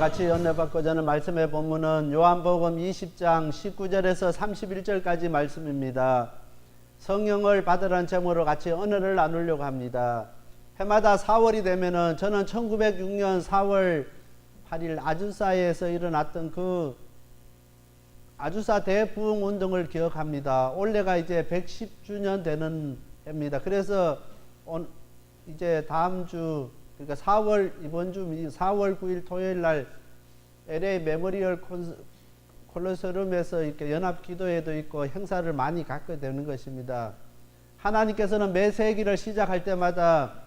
같이 연례받고자 하는 말씀의 본문은 요한복음 20장 19절에서 31절까지 말씀입니다. 성령을 받으라는 제목으로 같이 언어를 나누려고 합니다. 해마다 4월이 되면은 저는 1906년 4월 8일 아주사에서 일어났던 그 아주사 대부흥 운동을 기억합니다. 올해가 이제 110주년 되는 해입니다. 그래서 온- 이제 다음 주 그러니까 4월 이번 주 4월 9일 토요일 날 LA 메모리얼 콘- 콜로세움에서 이렇게 연합 기도회도 있고 행사를 많이 갖게 되는 것입니다. 하나님께서는 매 세기를 시작할 때마다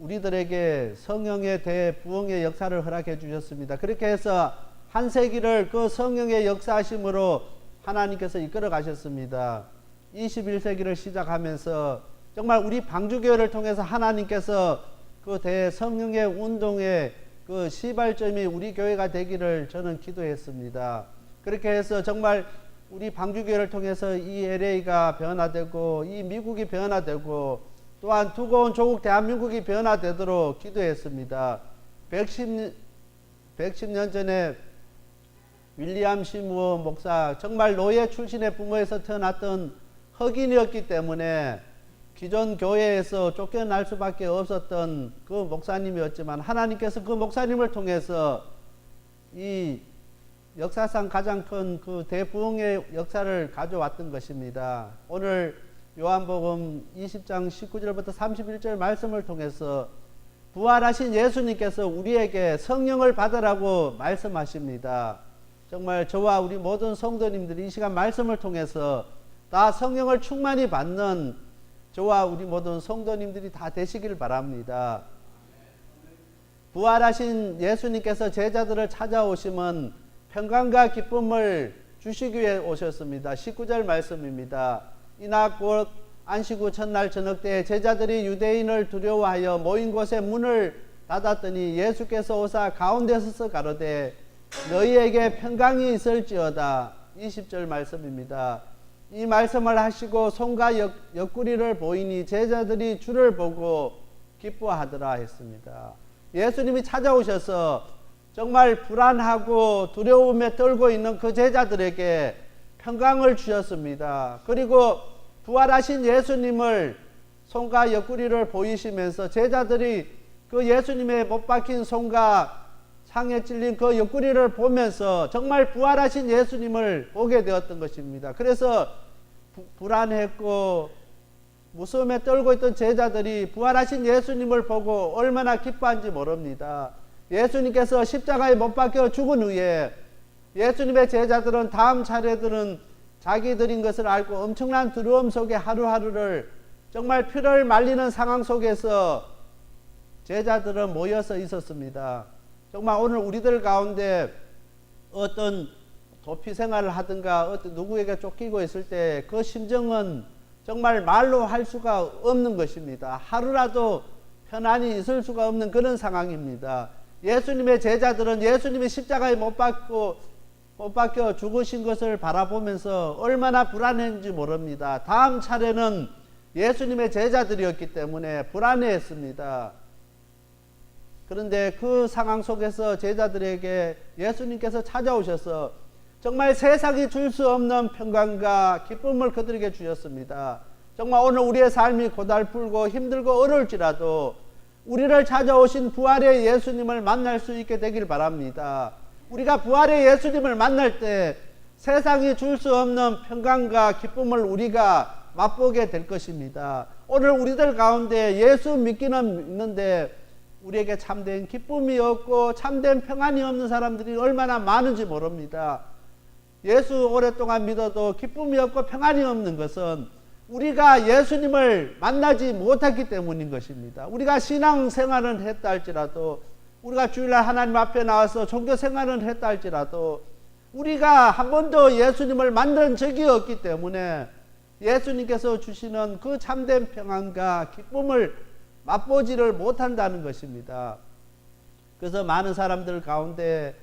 우리들에게 성령의 대부흥의 역사를 허락해 주셨습니다. 그렇게 해서 한 세기를 그 성령의 역사하심으로 하나님께서 이끌어 가셨습니다. 21세기를 시작하면서 정말 우리 방주교회를 통해서 하나님께서 그 대성령의 운동의 그 시발점이 우리 교회가 되기를 저는 기도했습니다. 그렇게 해서 정말 우리 방주교회를 통해서 이 LA가 변화되고 이 미국이 변화되고 또한 두고 온 조국 대한민국이 변화되도록 기도했습니다. 110, 110년 전에 윌리엄 시무어 목사 정말 노예 출신의 부모에서 태어났던 흑인이었기 때문에 기존 교회에서 쫓겨날 수밖에 없었던 그 목사님이었지만 하나님께서 그 목사님을 통해서 이 역사상 가장 큰 그 대부흥의 역사를 가져왔던 것입니다. 오늘 요한복음 20장 19절부터 31절 말씀을 통해서 부활하신 예수님께서 우리에게 성령을 받으라고 말씀하십니다. 정말 저와 우리 모든 성도님들이 이 시간 말씀을 통해서 다 성령을 충만히 받는 저와 우리 모든 성도님들이 다 되시길 바랍니다. 부활하신 예수님께서 제자들을 찾아오시면 평강과 기쁨을 주시기 위해 오셨습니다. 19절 말씀입니다. 이날 곧 안식 후 첫날 저녁 때 제자들이 유대인을 두려워하여 모인 곳에 문을 닫았더니 예수께서 오사 가운데 서서 가로되 너희에게 평강이 있을지어다. 20절 말씀입니다. 이 말씀을 하시고 손과 옆, 옆구리를 보이니 제자들이 주를 보고 기뻐하더라 했습니다. 예수님이 찾아오셔서 정말 불안하고 두려움에 떨고 있는 그 제자들에게 평강을 주셨습니다. 그리고 부활하신 예수님을 손과 옆구리를 보이시면서 제자들이 그 예수님의 못 박힌 손과 상에 찔린 그 옆구리를 보면서 정말 부활하신 예수님을 보게 되었던 것입니다. 그래서 부, 불안했고 무서움에 떨고 있던 제자들이 부활하신 예수님을 보고 얼마나 기뻐한지 모릅니다. 예수님께서 십자가에 못 박혀 죽은 후에 예수님의 제자들은 다음 차례들은 자기들인 것을 알고 엄청난 두려움 속에 하루하루를 정말 피를 말리는 상황 속에서 제자들은 모여서 있었습니다. 정말 오늘 우리들 가운데 어떤 도피 생활을 하든가 어떤 누구에게 쫓기고 있을 때 그 심정은 정말 말로 할 수가 없는 것입니다. 하루라도 편안히 있을 수가 없는 그런 상황입니다. 예수님의 제자들은 예수님이 십자가에 못 박고 못 박혀 죽으신 것을 바라보면서 얼마나 불안했는지 모릅니다. 다음 차례는 예수님의 제자들이었기 때문에 불안해했습니다. 그런데 그 상황 속에서 제자들에게 예수님께서 찾아오셔서 정말 세상이 줄 수 없는 평강과 기쁨을 그들에게 주셨습니다. 정말 오늘 우리의 삶이 고달프고 힘들고 어려울지라도 우리를 찾아오신 부활의 예수님을 만날 수 있게 되길 바랍니다. 우리가 부활의 예수님을 만날 때 세상이 줄 수 없는 평강과 기쁨을 우리가 맛보게 될 것입니다. 오늘 우리들 가운데 예수 믿기는 믿는데 우리에게 참된 기쁨이 없고 참된 평안이 없는 사람들이 얼마나 많은지 모릅니다. 예수 오랫동안 믿어도 기쁨이 없고 평안이 없는 것은 우리가 예수님을 만나지 못했기 때문인 것입니다. 우리가 신앙 생활은 했다 할지라도 우리가 주일날 하나님 앞에 나와서 종교 생활은 했다 할지라도 우리가 한 번도 예수님을 만난 적이 없기 때문에 예수님께서 주시는 그 참된 평안과 기쁨을 맛보지를 못한다는 것입니다. 그래서 많은 사람들 가운데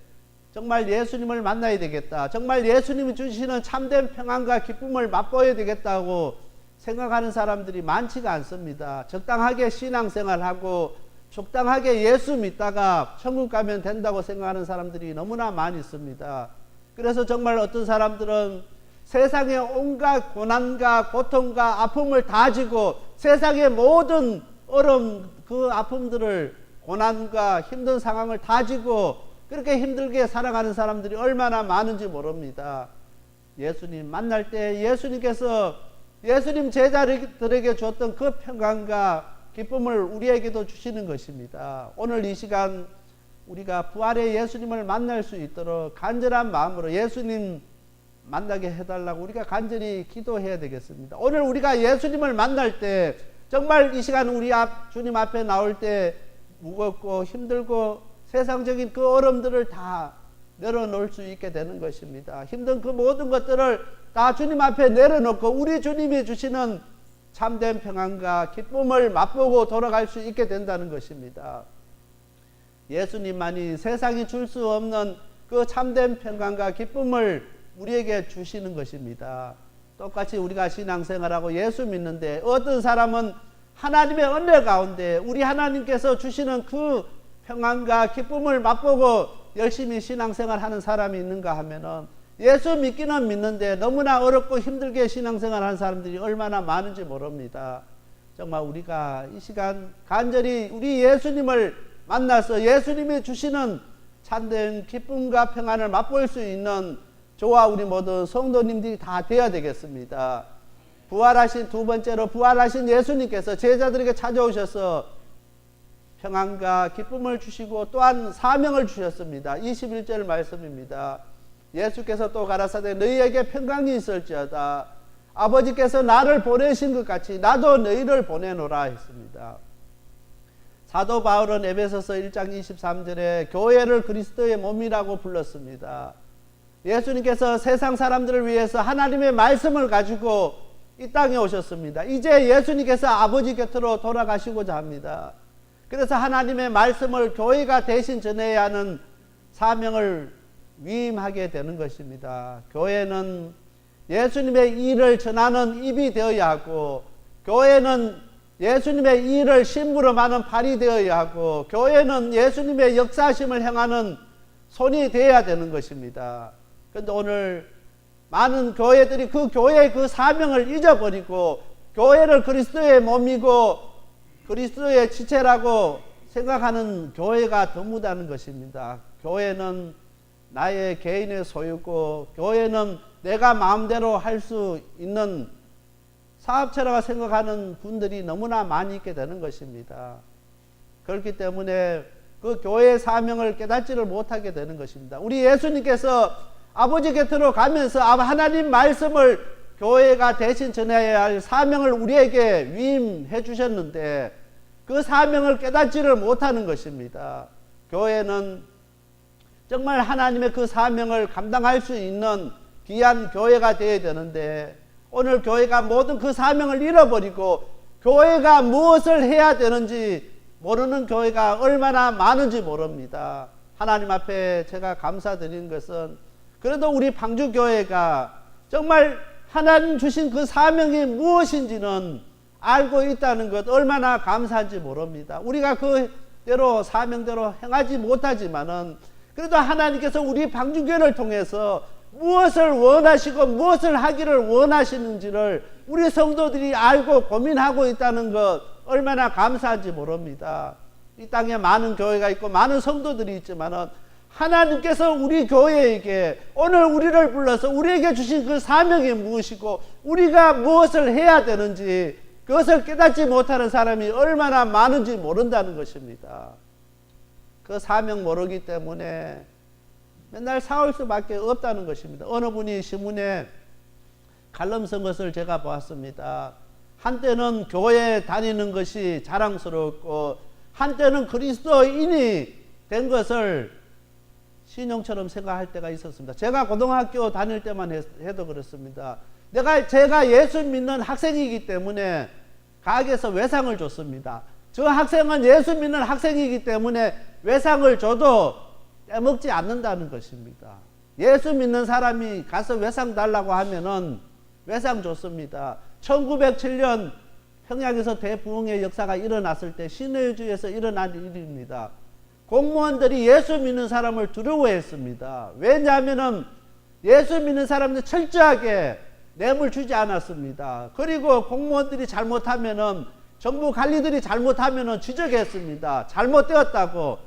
정말 예수님을 만나야 되겠다. 정말 예수님이 주시는 참된 평안과 기쁨을 맛보아야 되겠다고 생각하는 사람들이 많지가 않습니다. 적당하게 신앙생활하고 적당하게 예수 믿다가 천국 가면 된다고 생각하는 사람들이 너무나 많이 있습니다. 그래서 정말 어떤 사람들은 세상의 온갖 고난과 고통과 아픔을 다 지고 세상의 모든 어려움 그 아픔들을 고난과 힘든 상황을 다 지고 그렇게 힘들게 살아가는 사람들이 얼마나 많은지 모릅니다. 예수님 만날 때 예수님께서 예수님 제자들에게 주었던 그 평강과 기쁨을 우리에게도 주시는 것입니다. 오늘 이 시간 우리가 부활의 예수님을 만날 수 있도록 간절한 마음으로 예수님 만나게 해달라고 우리가 간절히 기도해야 되겠습니다. 오늘 우리가 예수님을 만날 때 정말 이 시간 우리 앞 주님 앞에 나올 때 무겁고 힘들고 세상적인 그 어려움들을 다 내려놓을 수 있게 되는 것입니다. 힘든 그 모든 것들을 다 주님 앞에 내려놓고 우리 주님이 주시는 참된 평안과 기쁨을 맛보고 돌아갈 수 있게 된다는 것입니다. 예수님만이 세상이 줄 수 없는 그 참된 평안과 기쁨을 우리에게 주시는 것입니다. 똑같이 우리가 신앙생활하고 예수 믿는데 어떤 사람은 하나님의 은혜 가운데 우리 하나님께서 주시는 그 평안과 기쁨을 맛보고 열심히 신앙생활 하는 사람이 있는가 하면은 예수 믿기는 믿는데 너무나 어렵고 힘들게 신앙생활 하는 사람들이 얼마나 많은지 모릅니다. 정말 우리가 이 시간 간절히 우리 예수님을 만나서 예수님이 주시는 참된 기쁨과 평안을 맛볼 수 있는 저와 우리 모든 성도님들이 다 되어야 되겠습니다. 부활하신 두 번째로 부활하신 예수님께서 제자들에게 찾아오셔서 평안과 기쁨을 주시고 또한 사명을 주셨습니다. 21절 말씀입니다. 예수께서 또 가라사대 너희에게 평강이 있을지어다. 아버지께서 나를 보내신 것 같이 나도 너희를 보내노라 했습니다. 사도 바울은 에베소서 1장 23절에 교회를 그리스도의 몸이라고 불렀습니다. 예수님께서 세상 사람들을 위해서 하나님의 말씀을 가지고 이 땅에 오셨습니다. 이제 예수님께서 아버지 곁으로 돌아가시고자 합니다. 그래서 하나님의 말씀을 교회가 대신 전해야 하는 사명을 위임하게 되는 것입니다. 교회는 예수님의 일을 전하는 입이 되어야 하고, 교회는 예수님의 일을 심부름 하는 발이 되어야 하고, 교회는 예수님의 역사심을 행하는 손이 되어야 되는 것입니다. 그런데 오늘 많은 교회들이 그 교회의 그 사명을 잊어버리고, 교회를 그리스도의 몸이고, 그리스도의 지체라고 생각하는 교회가 드무다는 것입니다. 교회는 나의 개인의 소유고 교회는 내가 마음대로 할 수 있는 사업체라고 생각하는 분들이 너무나 많이 있게 되는 것입니다. 그렇기 때문에 그 교회의 사명을 깨닫지를 못하게 되는 것입니다. 우리 예수님께서 아버지 곁으로 가면서 하나님 말씀을 교회가 대신 전해야 할 사명을 우리에게 위임해 주셨는데 그 사명을 깨닫지를 못하는 것입니다. 교회는 정말 하나님의 그 사명을 감당할 수 있는 귀한 교회가 되어야 되는데 오늘 교회가 모든 그 사명을 잃어버리고 교회가 무엇을 해야 되는지 모르는 교회가 얼마나 많은지 모릅니다. 하나님 앞에 제가 감사드리는 것은 그래도 우리 방주교회가 정말 하나님 주신 그 사명이 무엇인지는 알고 있다는 것 얼마나 감사한지 모릅니다. 우리가 그대로 사명대로 행하지 못하지만은 그래도 하나님께서 우리 방주교회를 통해서 무엇을 원하시고 무엇을 하기를 원하시는지를 우리 성도들이 알고 고민하고 있다는 것 얼마나 감사한지 모릅니다. 이 땅에 많은 교회가 있고 많은 성도들이 있지만은 하나님께서 우리 교회에게 오늘 우리를 불러서 우리에게 주신 그 사명이 무엇이고 우리가 무엇을 해야 되는지 그것을 깨닫지 못하는 사람이 얼마나 많은지 모른다는 것입니다. 그 사명 모르기 때문에 맨날 싸울 수밖에 없다는 것입니다. 어느 분이 신문에 칼럼 쓴 것을 제가 보았습니다. 한때는 교회 다니는 것이 자랑스럽고 한때는 그리스도인이 된 것을 신용처럼 생각할 때가 있었습니다. 제가 고등학교 다닐 때만 해도 그렇습니다. 내가 제가 예수 믿는 학생이기 때문에 가게에서 외상을 줬습니다. 저 학생은 예수 믿는 학생이기 때문에 외상을 줘도 떼먹지 않는다는 것입니다. 예수 믿는 사람이 가서 외상 달라고 하면은 외상 줬습니다. 1907년 평양에서 대부흥의 역사가 일어났을 때 신의주에서 일어난 일입니다. 공무원들이 예수 믿는 사람을 두려워했습니다. 왜냐하면은 예수 믿는 사람들 철저하게 뇌물 주지 않았습니다. 그리고 공무원들이 잘못하면은 정부 관리들이 잘못하면은 지적했습니다. 잘못되었다고.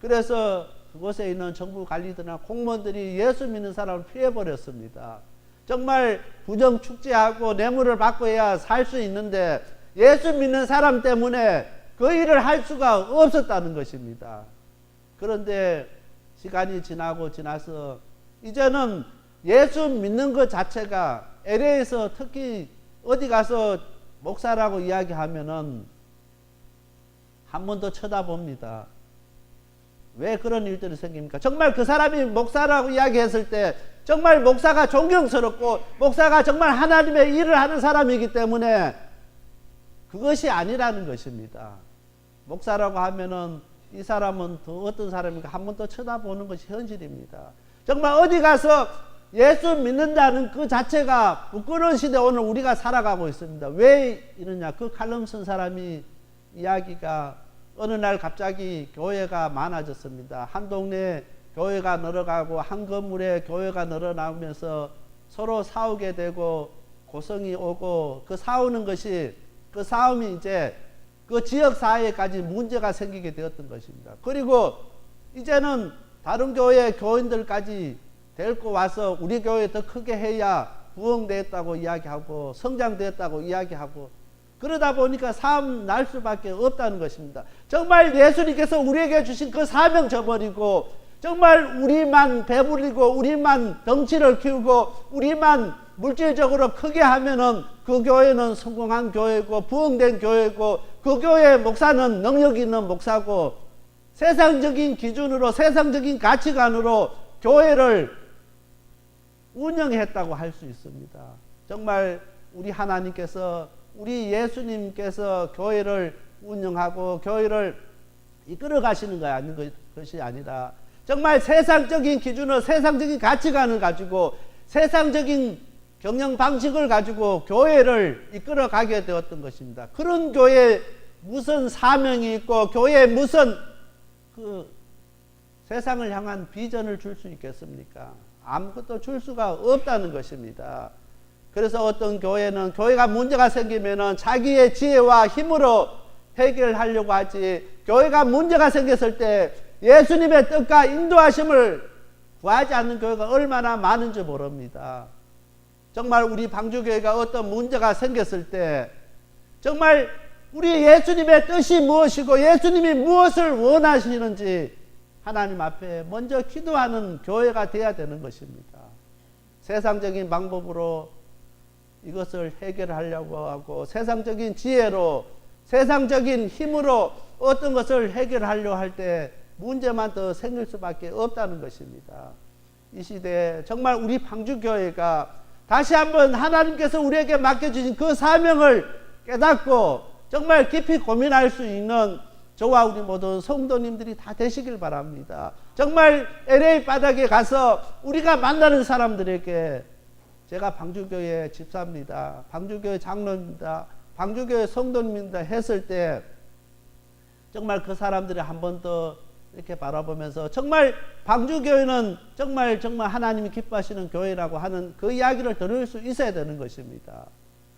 그래서 그곳에 있는 정부 관리들이나 공무원들이 예수 믿는 사람을 피해버렸습니다. 정말 부정 축제하고 뇌물을 해야 살 수 있는데 예수 믿는 사람 때문에 그 일을 할 수가 없었다는 것입니다. 그런데 시간이 지나고 지나서 이제는 예수 믿는 것 자체가 LA에서 특히 어디 가서 목사라고 이야기하면은 한 번 더 쳐다봅니다. 왜 그런 일들이 생깁니까? 정말 그 사람이 목사라고 이야기했을 때 정말 목사가 존경스럽고 목사가 정말 하나님의 일을 하는 사람이기 때문에 그것이 아니라는 것입니다. 목사라고 하면은 이 사람은 더 어떤 사람인가 한 번 더 쳐다보는 것이 현실입니다. 정말 어디 가서 예수 믿는다는 그 자체가 부끄러운 시대 오늘 우리가 살아가고 있습니다. 왜 이러냐? 그 칼럼 쓴 사람이 이야기가 어느 날 갑자기 교회가 많아졌습니다. 한 동네에 교회가 늘어가고 한 건물에 교회가 늘어나면서 서로 싸우게 되고 고성이 오고 그 싸우는 것이 그 싸움이 이제 그 지역 사회까지 문제가 생기게 되었던 것입니다. 그리고 이제는 다른 교회 교인들까지 데리고 와서 우리 교회 더 크게 해야 부흥되었다고 이야기하고 성장되었다고 이야기하고 그러다 보니까 삶 날 수밖에 없다는 것입니다. 정말 예수님께서 우리에게 주신 그 사명 저버리고 정말 우리만 배불리고 우리만 덩치를 키우고 우리만 물질적으로 크게 하면은 그 교회는 성공한 교회고 부흥된 교회고 그 교회 목사는 능력 있는 목사고 세상적인 기준으로 세상적인 가치관으로 교회를 운영했다고 할 수 있습니다. 정말 우리 하나님께서 우리 예수님께서 교회를 운영하고 교회를 이끌어 가시는 거 아닌 것이 아니라 정말 세상적인 기준을 세상적인 가치관을 가지고 세상적인 경영 방식을 가지고 교회를 이끌어 가게 되었던 것입니다. 그런 교회 무슨 사명이 있고 교회에 무슨 그 세상을 향한 비전을 줄 수 있겠습니까? 아무것도 줄 수가 없다는 것입니다. 그래서 어떤 교회는 교회가 문제가 생기면은 자기의 지혜와 힘으로 해결하려고 하지 교회가 문제가 생겼을 때 예수님의 뜻과 인도하심을 구하지 않는 교회가 얼마나 많은지 모릅니다. 정말 우리 방주교회가 어떤 문제가 생겼을 때 정말 우리 예수님의 뜻이 무엇이고 예수님이 무엇을 원하시는지 하나님 앞에 먼저 기도하는 교회가 되어야 되는 것입니다. 세상적인 방법으로 이것을 해결하려고 하고 세상적인 지혜로 세상적인 힘으로 어떤 것을 해결하려 할 때 문제만 더 생길 수밖에 없다는 것입니다. 이 시대에 정말 우리 방주교회가 다시 한번 하나님께서 우리에게 맡겨주신 그 사명을 깨닫고 정말 깊이 고민할 수 있는 저와 우리 모든 성도님들이 다 되시길 바랍니다. 정말 LA 바닥에 가서 우리가 만나는 사람들에게 제가 방주교회 집사입니다. 방주교회 장로입니다. 방주교회 성도님입니다. 했을 때 정말 그 사람들이 한 번 더 이렇게 바라보면서 정말 방주교회는 정말 정말 하나님이 기뻐하시는 교회라고 하는 그 이야기를 들을 수 있어야 되는 것입니다.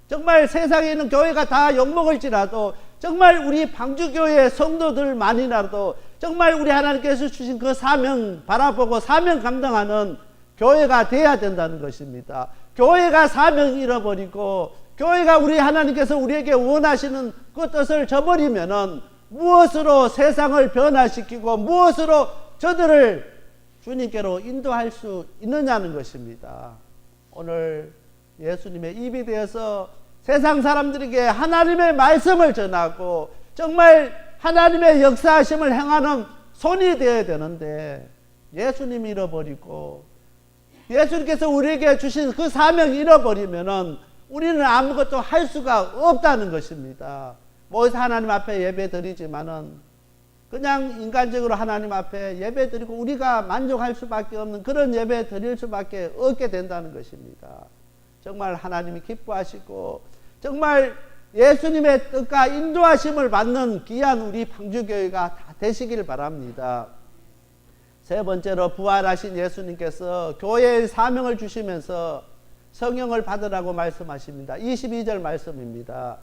정말 세상에 있는 교회가 다 욕먹을지라도 정말 우리 방주교회 성도들만이라도 정말 우리 하나님께서 주신 그 사명 바라보고 사명 감당하는 교회가 돼야 된다는 것입니다. 교회가 사명 잃어버리고 교회가 우리 하나님께서 우리에게 원하시는 그 뜻을 저버리면은 무엇으로 세상을 변화시키고 무엇으로 저들을 주님께로 인도할 수 있느냐는 것입니다. 오늘 예수님의 입이 되어서 세상 사람들에게 하나님의 말씀을 전하고 정말 하나님의 역사하심을 행하는 손이 되어야 되는데 예수님 잃어버리고 예수님께서 우리에게 주신 그 사명 잃어버리면은 우리는 아무것도 할 수가 없다는 것입니다. 모여서 하나님 앞에 예배 드리지만은 그냥 인간적으로 하나님 앞에 예배 드리고 우리가 만족할 수밖에 없는 그런 예배 드릴 수밖에 없게 된다는 것입니다. 정말 하나님이 기뻐하시고 정말 예수님의 뜻과 인도하심을 받는 귀한 우리 방주교회가 다 되시길 바랍니다. 세 번째로 부활하신 예수님께서 교회의 사명을 주시면서 성령을 받으라고 말씀하십니다. 22절 말씀입니다.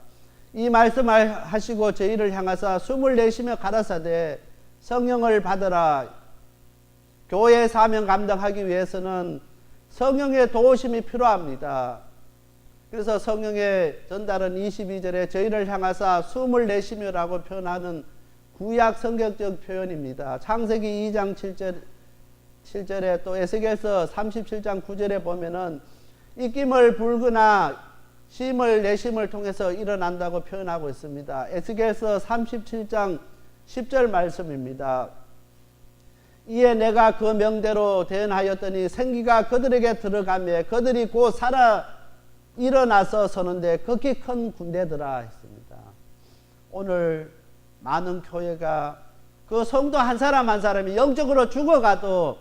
이 말씀을 하시고 저희를 향하사 숨을 내쉬며 가라사대 성령을 받으라. 교회 사명 감당하기 위해서는 성령의 도우심이 필요합니다. 그래서 성령의 전달은 22절에 저희를 향하사 숨을 내쉬며라고 표현하는 구약 성격적 표현입니다. 창세기 2장 7절 7절에 또 에스겔서 37장 9절에 보면은 입김을 불거나 쉼을 내심을 통해서 일어난다고 표현하고 있습니다. 에스겔서 37장 10절 말씀입니다. 이에 내가 그 명대로 대언하였더니 생기가 그들에게 들어가며 그들이 곧 살아 일어나서 서는데 극히 큰 군대더라 했습니다. 오늘 많은 교회가 그 성도 한 사람 한 사람이 영적으로 죽어가도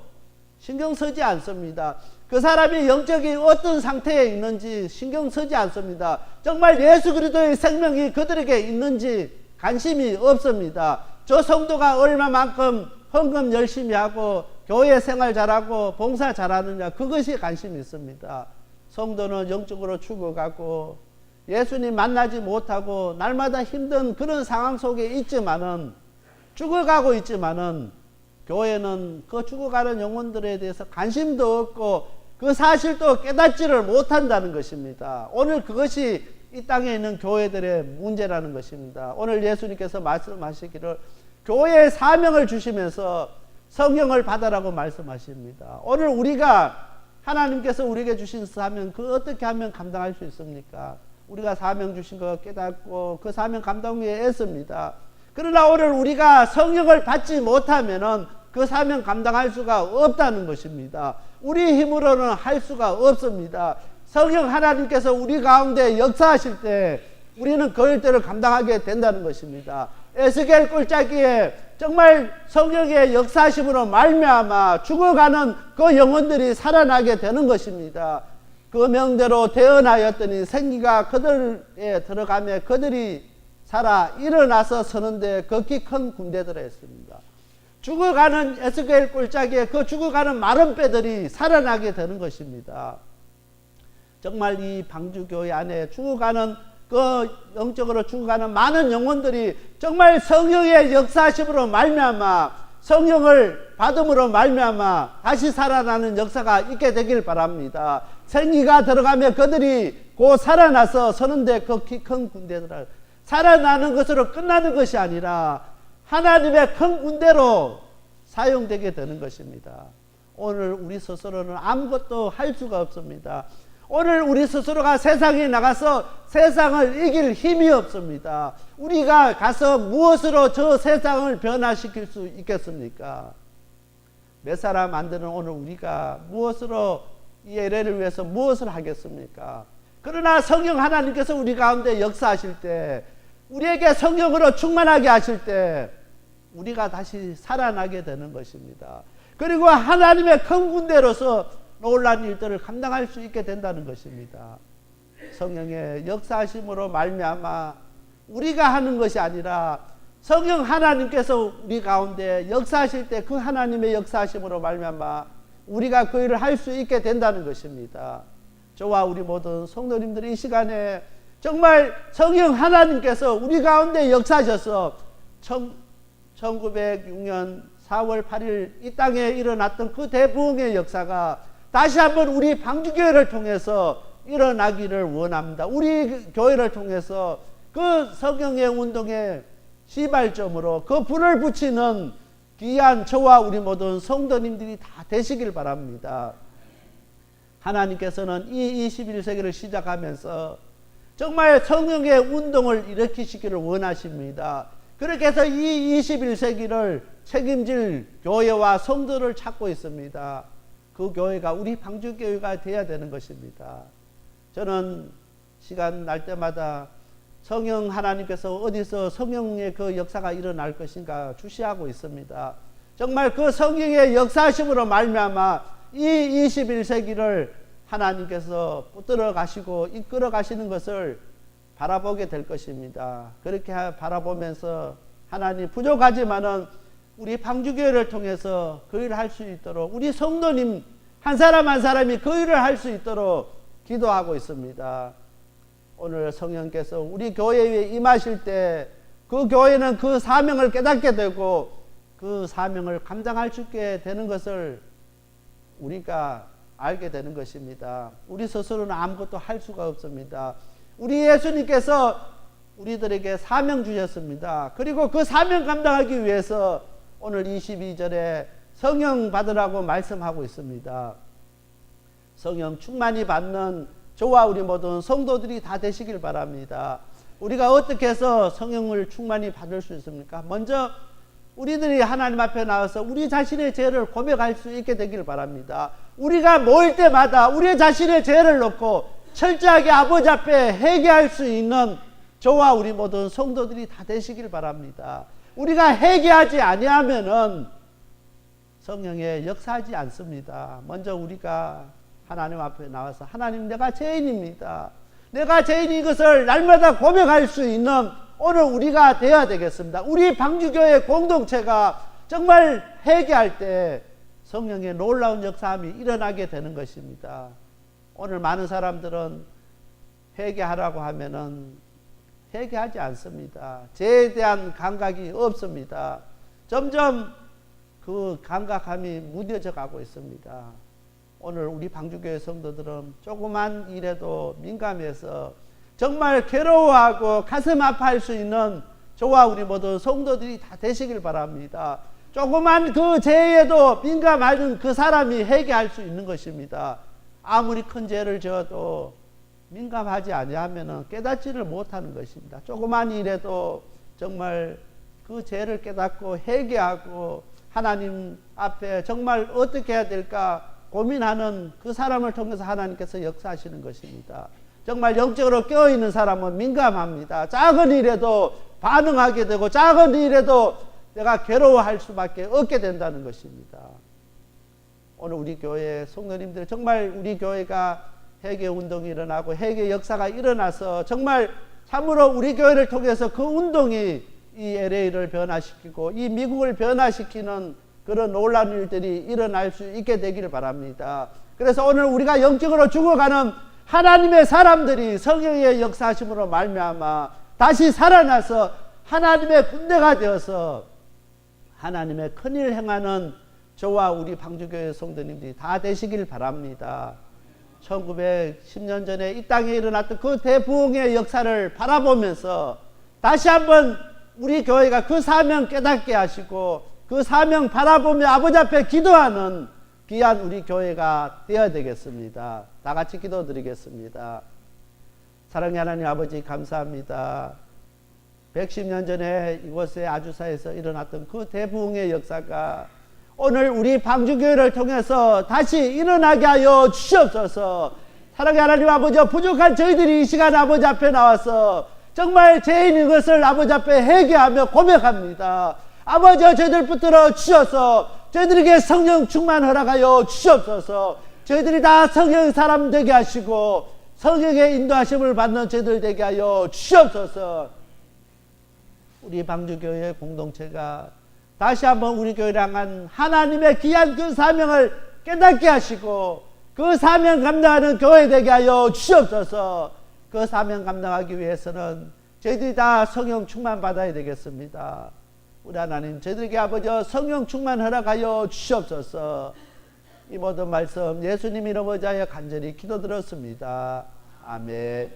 신경 쓰지 않습니다. 그 사람이 영적인 어떤 상태에 있는지 신경 쓰지 않습니다. 정말 예수 그리스도의 생명이 그들에게 있는지 관심이 없습니다. 저 성도가 얼마만큼 헌금 열심히 하고 교회 생활 잘하고 봉사 잘하느냐 그것이 관심이 있습니다. 성도는 영적으로 죽어가고 예수님 만나지 못하고 날마다 힘든 그런 상황 속에 있지만은 죽어가고 있지만은 교회는 그 죽어가는 영혼들에 대해서 관심도 없고 그 사실도 깨닫지를 못한다는 것입니다. 오늘 그것이 이 땅에 있는 교회들의 문제라는 것입니다. 오늘 예수님께서 말씀하시기를 교회의 사명을 주시면서 성령을 받아라고 말씀하십니다. 오늘 우리가 하나님께서 우리에게 주신 사명 그 어떻게 하면 감당할 수 있습니까? 우리가 사명 주신 거 깨닫고 그 사명 감당 위에 애씁니다. 그러나 오늘 우리가 성령을 받지 못하면은 그 사명 감당할 수가 없다는 것입니다. 우리 힘으로는 할 수가 없습니다. 성령 하나님께서 우리 가운데 역사하실 때 우리는 그 일들을 감당하게 된다는 것입니다. 에스겔 꿀짜기에 정말 성령의 역사심으로 말미암아 죽어가는 그 영혼들이 살아나게 되는 것입니다. 그 명대로 태어나였더니 생기가 그들에 들어가며 그들이 살아 일어나서 서는데 극히 큰 군대들이 있습니다. 죽어가는 에스겔 꼴짝에 그 죽어가는 마른 뼈들이 살아나게 되는 것입니다. 정말 이 방주교회 안에 죽어가는 그 영적으로 죽어가는 많은 영혼들이 정말 성령의 역사심으로 말미암아 성령을 받음으로 말미암아 다시 살아나는 역사가 있게 되길 바랍니다. 생기가 들어가며 그들이 곧 살아나서 서는데 그 키 큰 군대들 살아나는 것으로 끝나는 것이 아니라 하나님의 큰 군대로 사용되게 되는 것입니다. 오늘 우리 스스로는 아무것도 할 수가 없습니다. 오늘 우리 스스로가 세상에 나가서 세상을 이길 힘이 없습니다. 우리가 가서 무엇으로 저 세상을 변화시킬 수 있겠습니까? 몇 사람 만드는 오늘 우리가 무엇으로 이 LA를 위해서 무엇을 하겠습니까? 그러나 성령 하나님께서 우리 가운데 역사하실 때, 우리에게 성령으로 충만하게 하실 때, 우리가 다시 살아나게 되는 것입니다. 그리고 하나님의 큰 군대로서 놀란 일들을 감당할 수 있게 된다는 것입니다. 성령의 역사하심으로 말미암아 우리가 하는 것이 아니라 성령 하나님께서 우리 가운데 역사하실 때 그 하나님의 역사하심으로 말미암아 우리가 그 일을 할 수 있게 된다는 것입니다. 저와 우리 모든 성도님들이 이 시간에 정말 성령 하나님께서 우리 가운데 역사하셔서 1906년 4월 8일 이 땅에 일어났던 그 대부흥의 역사가 다시 한번 우리 방주교회를 통해서 일어나기를 원합니다. 우리 교회를 통해서 그 성경의 운동의 시발점으로 그 불을 붙이는 귀한 저와 우리 모든 성도님들이 다 되시길 바랍니다. 하나님께서는 이 21세기를 시작하면서 정말 성령의 운동을 일으키시기를 원하십니다. 그렇게 해서 이 21세기를 책임질 교회와 성도를 찾고 있습니다. 그 교회가 우리 방주 교회가 되어야 되는 것입니다. 저는 시간 날 때마다 성령 하나님께서 어디서 성령의 그 역사가 일어날 것인가 주시하고 있습니다. 정말 그 성령의 역사심으로 말미암아 이 21세기를 하나님께서 붙들어 가시고 이끌어 가시는 것을 바라보게 될 것입니다. 그렇게 바라보면서 하나님 부족하지만은 우리 방주교회를 통해서 그 일을 할 수 있도록 우리 성도님 한 사람 한 사람이 그 일을 할 수 있도록 기도하고 있습니다. 오늘 성령께서 우리 교회에 임하실 때 그 교회는 그 사명을 깨닫게 되고 그 사명을 감당할 수 있게 되는 것을 우리가 알게 되는 것입니다. 우리 스스로는 아무것도 할 수가 없습니다. 우리 예수님께서 우리들에게 사명 주셨습니다. 그리고 그 사명 감당하기 위해서 오늘 22절에 성령 받으라고 말씀하고 있습니다. 성령 충만히 받는 저와 우리 모든 성도들이 다 되시길 바랍니다. 우리가 어떻게 해서 성령을 충만히 받을 수 있습니까? 먼저 우리들이 하나님 앞에 나와서 우리 자신의 죄를 고백할 수 있게 되길 바랍니다. 우리가 모일 때마다 우리 자신의 죄를 놓고 철저하게 아버지 앞에 회개할 수 있는 저와 우리 모든 성도들이 다 되시길 바랍니다. 우리가 회개하지 아니하면은 성령의 역사하지 않습니다. 먼저 우리가 하나님 앞에 나와서 하나님 내가 죄인입니다. 내가 죄인인 것을 날마다 고백할 수 있는 오늘 우리가 되어야 되겠습니다. 우리 방주교회 공동체가 정말 회개할 때 성령의 놀라운 역사함이 일어나게 되는 것입니다. 오늘 많은 사람들은 회개하라고 하면은 회개하지 않습니다. 죄에 대한 감각이 없습니다. 점점 그 감각함이 무뎌져 가고 있습니다. 오늘 우리 방주교회 성도들은 조그만 일에도 민감해서 정말 괴로워하고 가슴 아파할 수 있는 저와 우리 모든 성도들이 다 되시길 바랍니다. 조그만 그 죄에도 민감하는 그 사람이 회개할 수 있는 것입니다. 아무리 큰 죄를 지어도 민감하지 아니하면 깨닫지를 못하는 것입니다. 조그만 일에도 정말 그 죄를 깨닫고 회개하고 하나님 앞에 정말 어떻게 해야 될까 고민하는 그 사람을 통해서 하나님께서 역사하시는 것입니다. 정말 영적으로 깨어있는 사람은 민감합니다. 작은 일에도 반응하게 되고 작은 일에도 내가 괴로워할 수밖에 없게 된다는 것입니다. 오늘 우리 교회 성도님들 정말 우리 교회가 회개 운동이 일어나고 회개 역사가 일어나서 정말 참으로 우리 교회를 통해서 그 운동이 이 LA를 변화시키고 이 미국을 변화시키는 그런 놀라운 일들이 일어날 수 있게 되기를 바랍니다. 그래서 오늘 우리가 영적으로 죽어가는 하나님의 사람들이 성령의 역사심으로 말미암아 다시 살아나서 하나님의 군대가 되어서 하나님의 큰일 행하는 저와 우리 방주교회 성도님들이 다 되시길 바랍니다. 1910년 전에 이 땅에 일어났던 그 대부흥의 역사를 바라보면서 다시 한번 우리 교회가 그 사명 깨닫게 하시고 그 사명 바라보며 아버지 앞에 기도하는 귀한 우리 교회가 되어야 되겠습니다. 다 같이 기도드리겠습니다. 사랑의 하나님 아버지 감사합니다. 110년 전에 이곳에 아주사에서 일어났던 그 대부흥의 역사가 오늘 우리 방주교회를 통해서 다시 일어나게 하여 주시옵소서. 사랑의 하나님 아버지 부족한 저희들이 이 시간 아버지 앞에 나와서 정말 죄인인 것을 아버지 앞에 회개하며 고백합니다. 아버지 저희들 붙들어 주셔서 저희들에게 성령 충만 허락하여 주시옵소서. 저희들이 다 성령 사람 되게 하시고 성령의 인도하심을 받는 저희들 되게 하여 주시옵소서. 우리 방주교회 공동체가 다시 한번 우리 교회를 향한 하나님의 귀한 그 사명을 깨닫게 하시고 그 사명 감당하는 교회 되게 하여 주시옵소서. 그 사명 감당하기 위해서는 저희들이 다 성령 충만 받아야 되겠습니다. 우리 하나님 저희들에게 아버지 성령 충만 허락하여 주시옵소서. 이 모든 말씀 예수님 이름 의하여 간절히 기도드렸습니다. 아멘.